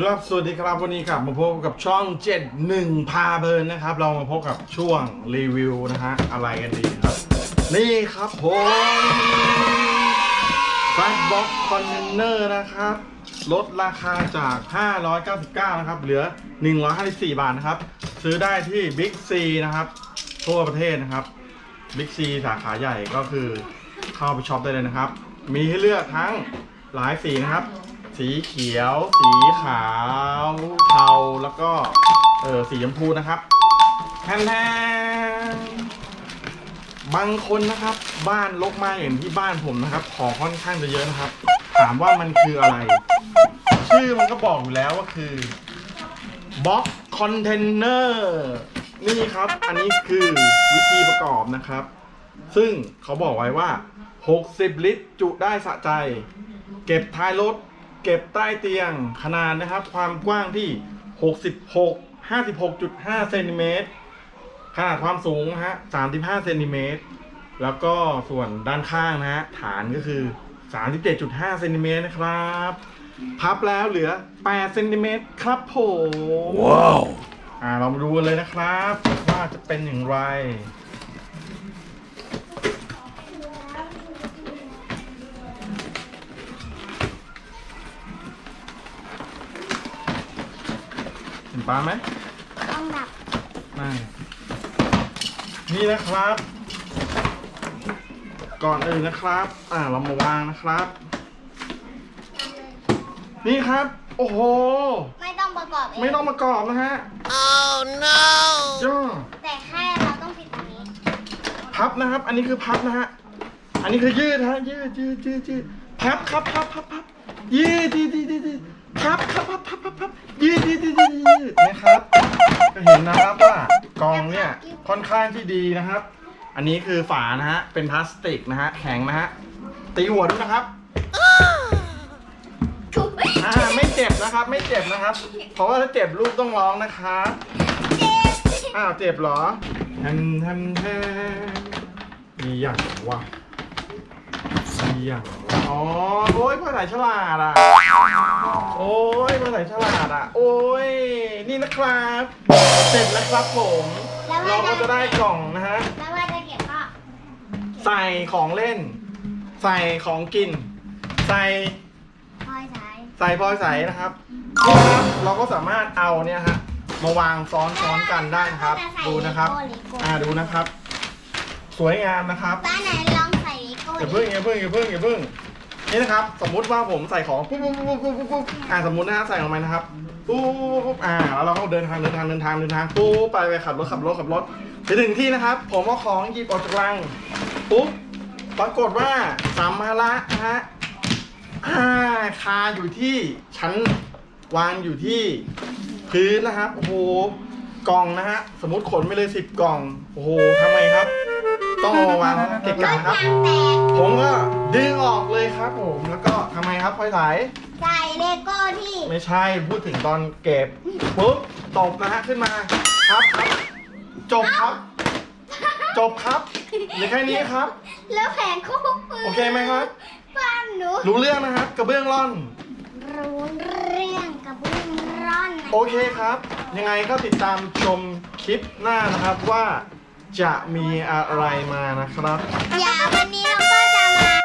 ครับสวัสดีครับวันนี้ครับมาพบกับช่อง 71 พาเพลินนะครับ เรามาพบกับช่วงรีวิวนะฮะอะไรกันดีครับ นี่ครับผมแฟตบ็อกคอนเทนเนอร์นะครับ ลดราคาจาก 599 นะครับ เหลือ 154 บาทนะครับ ซื้อได้ที่ Big C นะครับ ทั่วประเทศนะครับ Big C สาขาใหญ่ก็คือเข้าไปช็อปได้เลยนะครับ มีให้เลือกทั้งหลายสีนะครับ สีเขียว สีขาว เทา แล้วก็ เออสีชมพูนะครับแทนแทนบางคนนะครับ บ้านลกมากอย่างที่บ้านผมนะครับ ของค่อนข้างจะเยอะนะครับ ถามว่ามันคืออะไร ชื่อมันก็บอกอยู่แล้วว่าคือบ็อกคอนเทนเนอร์นี่ครับ อันนี้คือวิธีประกอบนะครับ ซึ่งเขาบอกไว้ว่า 60 ลิตร จุได้สะใจ เก็บท้ายรถ เก็บใต้เตียงขนาดนะครับ ความกว้างที่ 66 56.5เซนติเมตรขนาดความสูงนะฮะ 35เซนติเมตรแล้วก็ส่วนด้านข้างนะฮะ ฐานก็คือ 37.5เซนติเมตรนะครับ พับแล้วเหลือ8เซนติเมตรครับผมว้าวอ่าเรามาดูกันเลยนะครับ ว่าจะเป็นอย่างไร ห็นปลาไหมต้องดับไม่นี่นะครับ ก่อนอื่นนะครับ อ่าเรามาวางนะครับ นี่ครับ โอ้โห ไม่ต้องประกอบเองไม่ต้องประกอบนะฮะ oh no ย่อแต่แค่เราต้องปิดตรงนี้พับนะครับ อันนี้คือพับนะฮะ อันนี้คือยืดฮะ ยืดยืดยืดยืดพับครับพับพับพับยืดยืดยืดยืดยืดพับครับพับพับพับพับยืดยืด นนะครับว่ากองเนี่ยค่อนข้างที่ดีนะครับ อันนี้คือฝานะฮะเป็นพลาสติกนะฮะแข็งนะฮะตีหัวด้วยนะครับทุบอ่าไม่เจ็บนะครับ ไม่เจ็บนะครับ เพราะว่าถ้าเจ็บลูกต้องร้องนะครับเจ็บอ้าวเจ็บเหรอแทนแทนแทนมีอย่างวะมีอย่างวะอ๋อโอ้ยภาษาฉลาดอะ โอ้ยภาษาฉลาดอะ โอ้ยนี่นะครับ เสร็จแล้วครับผมเราก็จะได้กล่องนะฮะ แล้วว่าจะเก็บก็ใส่ของเล่น ใส่ของกิน ใส่พอยสายใส่พลอยใสนะครับนี่ครับ เราก็สามารถเอาเนี่ยฮะ มาวางซ้อนซ้อนกันได้นะครับ ดูนะครับ อ่าดูนะครับ สวยงามนะครับป้าไหนลองใส่ลิโก้อย่าเพิ่งอย่าเพิ่งอย่าเพิ่งอย่าเพิ่ง นี่นะครับ สมมุติว่าผมใส่ของปุ๊บปุ๊บปุ๊บปุ๊บปุ๊บปุ๊บอ่าสมมุตินะฮะใส่ลงไปนะครับปุ๊บปุ๊บปุ๊บอ่าแล้วเราก็เดินทางเดินทางเดินทางเดินทางปุ๊บไปไปขับรถขับรถขับรถไปถึงที่นะครับ ผมเอาของหยิบออกจากลังปุ๊บปรากฏว่าสัมภาระนะฮะอ่าคาอยู่ที่ชั้นวางอยู่ที่พื้นนะครับโอ้โหกล่องนะฮะสมมติขนไปเลยสิบกล่องโอ้โหทำไมครับ ต้องเอามาวางเกะกะครับยางแตกผมก็ ดึงออกเลยครับผมแล้วก็ทำไมครับพลอยสายใส่เลโก้ที่ไม่ใช่พูดถึงตอนเก็บปุ๊บตบนะฮะขึ้นมาครับครับจบครับ จบครับเหรือแค่นี้ครับ แล้วแผงคู่ปืนโอเคไหมครับ บ้านหนูรู้เรื่องนะครับกระเบื้องร่อน รู้เรื่องกับบุ้งร่อนนะโอเคครับ ยังไงก็ติดตามชมคลิปหน้านะครับว่าจะมีอะไรมานะครับ อย่าวันนี้